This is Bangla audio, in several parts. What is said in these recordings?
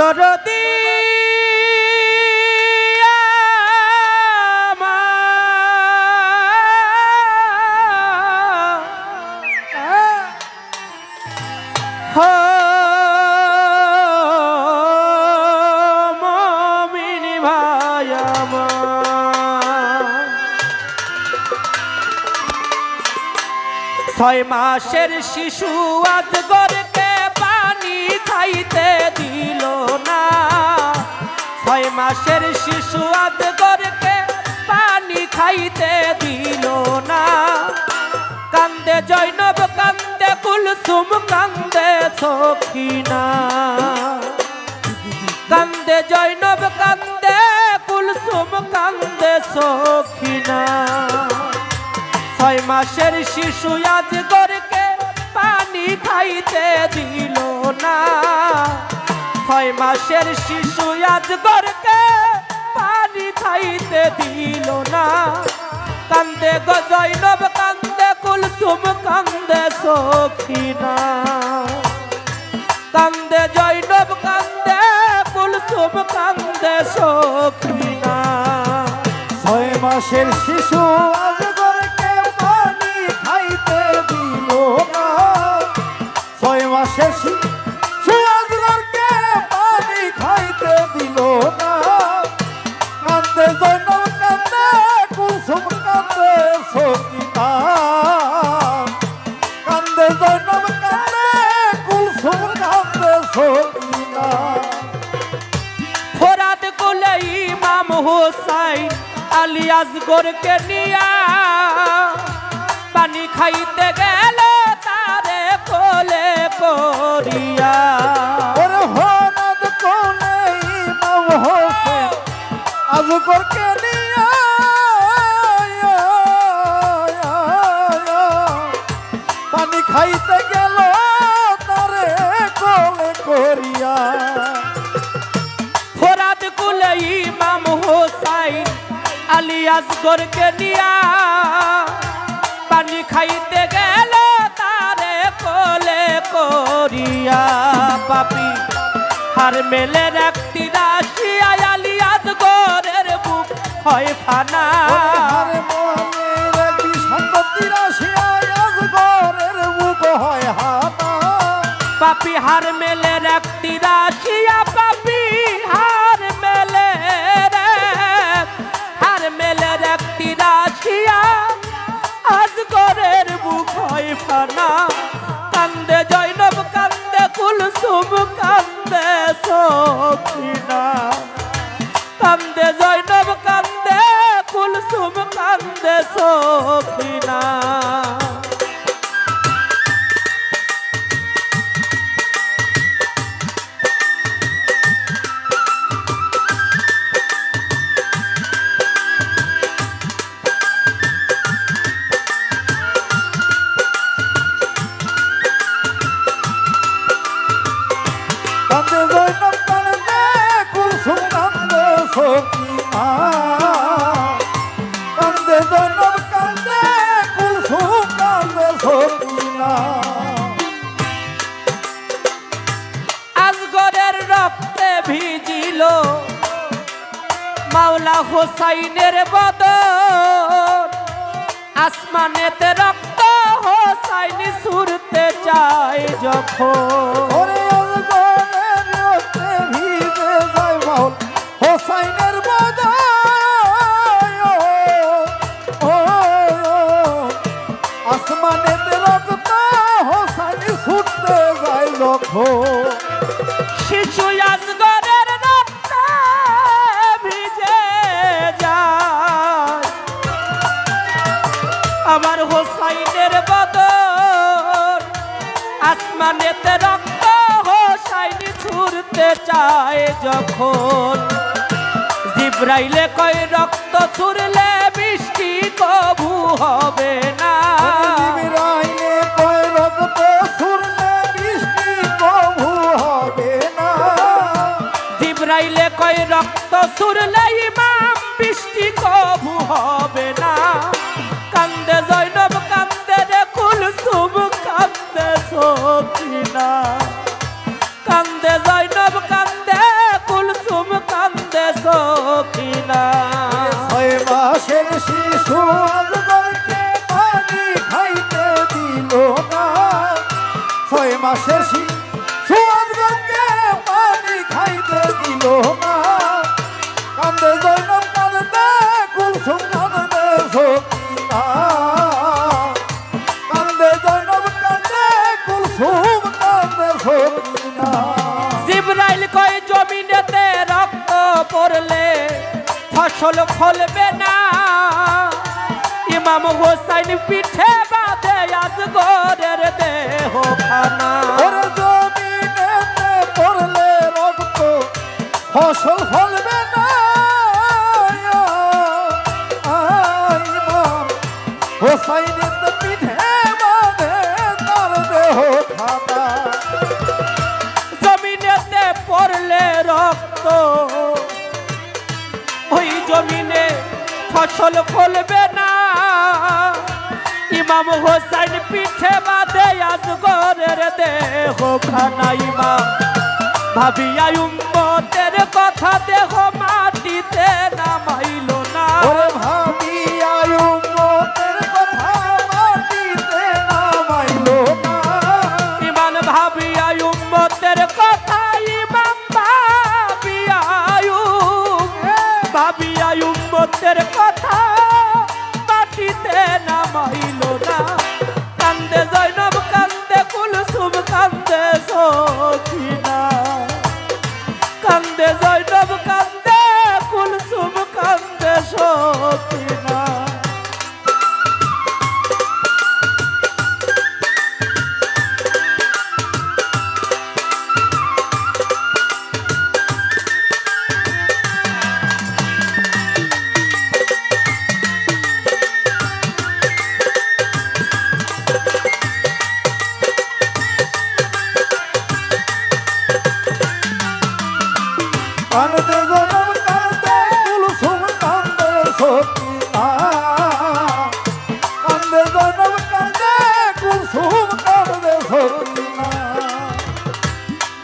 দরদি ছয় মাসের শিশু আজ পানি খাইতে দিল না। ছয় মাসের শিশু আজ পানি খাইতে দিল না। কান্দে জৈনব কান্দে কুলসুম, কান্দে সখিনা। কান্দে জৈনব কান্দে কুলসুম, কান্দে সখিনা। ছয় মাসের শিশু আজ খাইতে দিল না। ছয় মাসের শিশু আজ গরকে পানি খাইতে দিল না। কান্দে গজৈনব কান্দে কুলসুম, কান্দে সখিনা। কান্দে জৈনব কান্দে কুলসুম, কান্দে সখিনা। ছয় মাসের শিশু আজগরকে হোসাইন আলিয়াস গোরকে নিয়া পানি খাইতে গেল তারে কোলে করিয়া ওরে হনদ কোনে ইমাম হোসেন আজগর কে নিয়া পানি খাইতে গেল তারে কোলে করিয়া ফোরাত কোলে ইমাম হোসাইন আলিয়াস গোরকে নিয়া পানি খাইতে গেল তারে কোলে করিয়া। পাপি হার মেলের একটি রাশি আলিয়াস গোরের বুক হয় ফানা। আরে মনের একটি সম্পত্তির আসিয়া সখিনা ভিজিল। মাওলা হোসাইনের বদ আসমানেতে রক্ত হোসাইন সুরতে চায় যখন। ওরে আমার হোসাইনের বদন আসমানেতে রক্ত হোসাইনি ছুরতে চায় যখন। জিব্রাইলে কয় রক্ত ছুরলে বৃষ্টি কবু হবে না। জিবরাইলে কয় রক্ত ছুড়লে বৃষ্টি হবে না। জিব্রাইলে কয় রক্ত ইমাম হোসাইন পিঠে বাঁধে আজ গরের দেহ খানা ওরে জমিনেতে পড়লে রক্ত ফসল ফলবে না ইমাম হোসাইনের পিঠে বাঁধে তার দেহ খাতা জমিনেতে পড়লে রক্ত ওই জমিনে ফসল ফলবে ইমাম হোসাইন পিঠে বাঁধে আজ গরের দেহ খানা ইমাম। ভাবিয়া উম্মতের কথা দেহ মাটিতে নামাইল না। ওরে ভাবি আয়ুমতের কথা মাটিতে নামাইলো না। ইমান ভাবিয়া উম্মতের কথা ইমাম ভাবিয়া ভাবিয়া উম্মতের কথা মাটিতে নামাইল না। কান্দে জৈনব কান্দে কুলসুম কান্দে সখিনা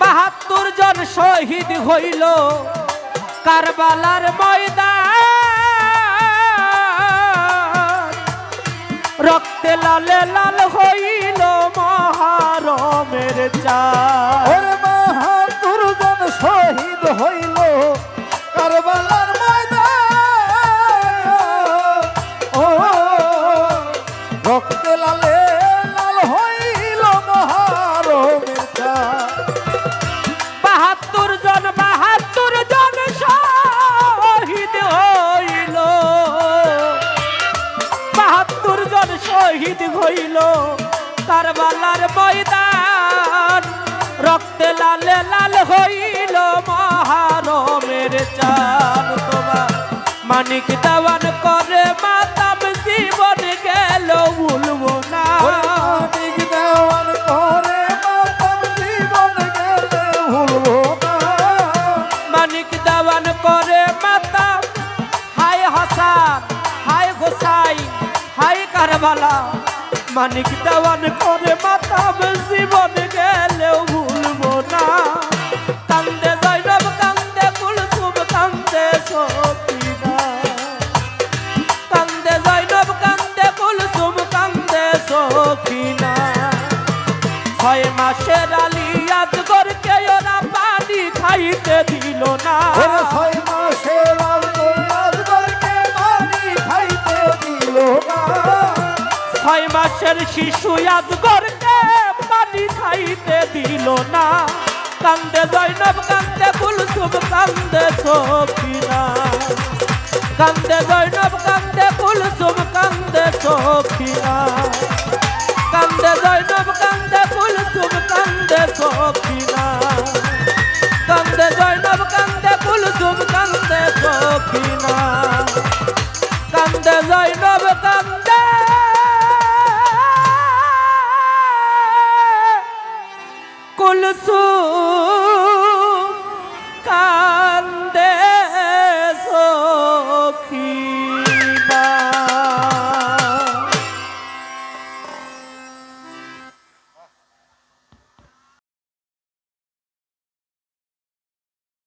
বাহাত্তর জন শহীদ হইল কারবালার ময়দান। রক্তে লালে লাল হইল মহারমের জন শহীদ হইল কারবালার ময়দান। ও, রক্তে লালে লাল হইল মহারমের। বাহাত্তর জন বাহাত্তর জন শহীদ হইল। বাহাত্তর জন শহীদ হইল কারবালার ময়দান। রক্তে লালে লাল হইল মহারমের চান তোমার। মানিক দেওয়ান করে মাতাম জীবন গেল ভুলবো না মানিক দেওয়ান করে মাতাম জীবন গেলে ভুলবো না। মানিক দেওয়ান করে মাতা হাসান হায় গোসাই হায় কারবালা। মানিক দেওয়ান করে মাতা জীবন দিল না। ছয় মাসের। ছয় শিশু আজগরকে পানি খাইতে দিল না। কান্দে জৈনব কান্দে কুলসুম কান্দে সখিনা কান্দে জৈনব কান্দে কুলসুম কান্দে সখিনা কান্দে জৈনব কান্দে কুলসুম কান্দে সখিনা কুলসুম